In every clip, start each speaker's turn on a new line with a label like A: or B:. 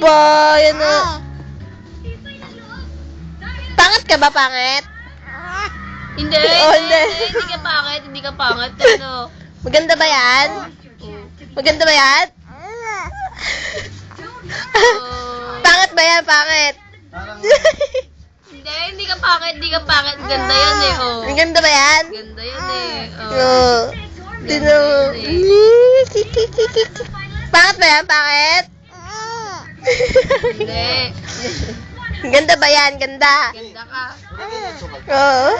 A: Aba, yan o. Pangat ka ba, pangit?
B: Hindi,
A: Oh,
B: hindi,
A: hindi.
B: ka pangit, hindi ka pangit. Ano?
A: Maganda ba yan? Maganda ba yan?
B: Oh.
A: pangit ba yan, pangit?
B: Hindi, hindi ka pangit, hindi ka pangit. Ganda yan eh, oh.
A: Maganda ba yan?
B: Ganda yan eh. Oh.
A: Oo. Tino. Pangit ba yan, pangit?
B: Hindi.
A: Ganda ba yan? Ganda.
B: Ganda ka.
A: Oo.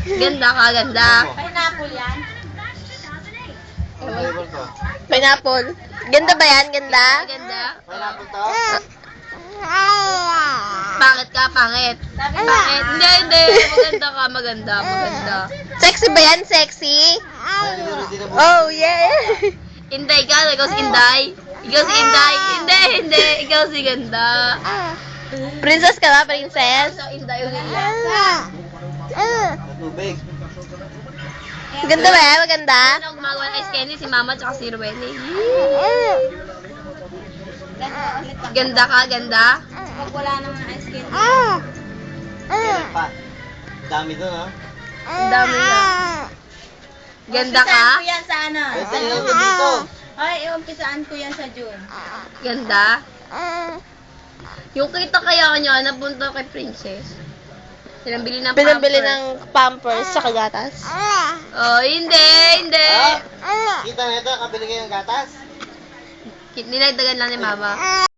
B: Ganda ka, ganda.
A: Pineapple. Ganda ba yan? Ganda?
B: Ganda.
A: Ah.
B: Pangit ka, pangit. Pangit. Hindi, hindi. Maganda ka, maganda, maganda.
A: Sexy ba yan? Sexy? Oh, yeah.
B: Inday ka, si Inday. Ikaw si Inday. Hindi, hindi. Ikaw si ganda.
A: Princess ka ba, princess?
B: So, Inday ulit yan.
C: Tubig.
A: Ganda ba yan? Maganda?
B: Ano gumagawa ng ice candy? Si Mama tsaka si Rueli. Ganda ka, ganda.
C: Pa. Dami doon, ha?
B: Dami na. Ganda ka?
D: yan sa ano?
C: Ito yung dito.
D: Ay, umpisaan ko yan sa June.
B: Ganda. Yung kita kaya niya, napunta kay Princess. Pinambili ng
A: Pinabili
B: pampers.
A: ng pampers sa kagatas.
B: Oh, hindi, hindi.
C: Ah, kita na ito, kabili kayo ng gatas.
B: Dinagdagan lang ni Mama.